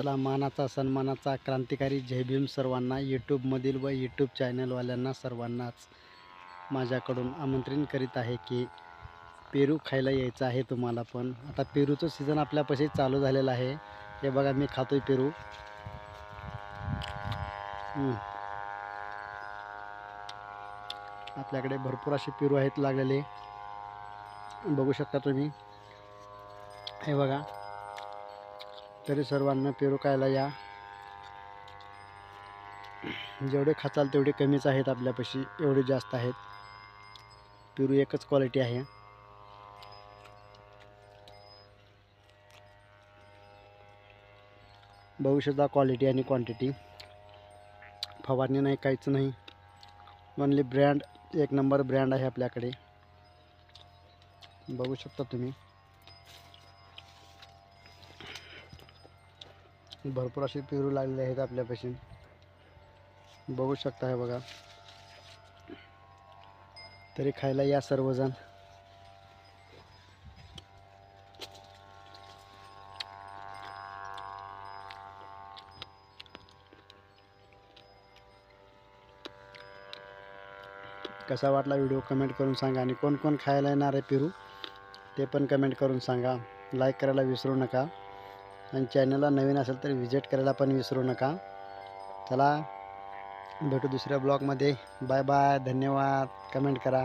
चला मानाचा सन्मानाचा क्रांतिकारी जय भीम सर्वांना यूट्यूबमधील व यूट्यूब चॅनलवाल्यांना सर्वांनाच माझ्याकडून आमंत्रण करीत आहे की पेरू खायला यायचं आहे तुम्हाला पण. आता पेरूचं सीझन आपल्यापाशी चालू झालेलं आहे. हे बघा मी खातो आहे पेरू आपल्याकडे भरपूर असे पेरू आहेत लागलेले. बघू शकता तुम्ही. हे बघा. तरी सर्वांना पेरू खायला या. जेवढे खाचाल तेवढे कमीच आहेत आपल्यापाशी एवढे जास्त आहेत. पेरू एकच क्वालिटी आहे. भविष्यदा क्वालिटी आणि क्वांटिटी फवारणी नाही काहीच नाही. ओनली ब्रँड एक नंबर ब्रँड आहे आपल्याकडे. बघू शकता तुम्ही. भरपूर असे पेरू लागलेले आहेत आपल्यापाशी. बघू शकता हे बघा. तरी खायला या सर्वजण. कसा वाटला व्हिडिओ कमेंट करून सांगा आणि कोण कोण खायला येणार आहे पेरू ते पण कमेंट करून सांगा. लाईक करायला विसरू नका. आणि चॅनलला नवीन असेल तर विजिट करायला पण विसरू नका. चला भेटू दुसऱ्या ब्लॉगमध्ये. बाय बाय धन्यवाद. कमेंट करा.